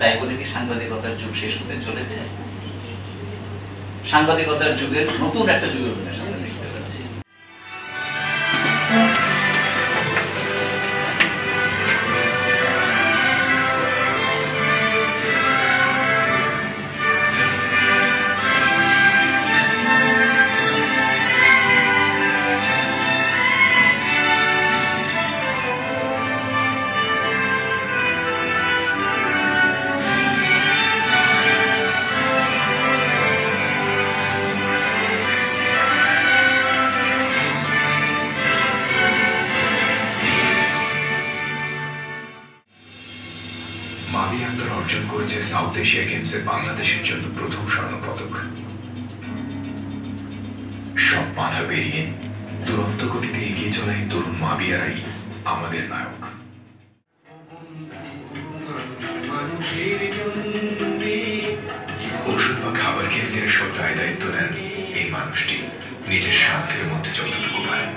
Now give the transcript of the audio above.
তাই বলে কি সাংবাদিকতার যুগ শেষ হতে চলেছে? সাংবাদিকতার যুগের নতুন একটা যুগের মাবি আক্তার অর্জন করেছে সাউথ এশিয়া গেমসে বাংলাদেশের জন্য প্রথম স্বর্ণপদক। সব বাধা পেরিয়ে দুরন্ত গতিতে এগিয়ে চলা এই তরুণ মাবিয়ারাই আমাদের নায়ক। ওষুধ বা খাবার কিনে দেওয়ার সব দায় দায়িত্ব নেন এই মানুষটি। নিজের স্বার্থের মধ্যে যতটুকু পারেন।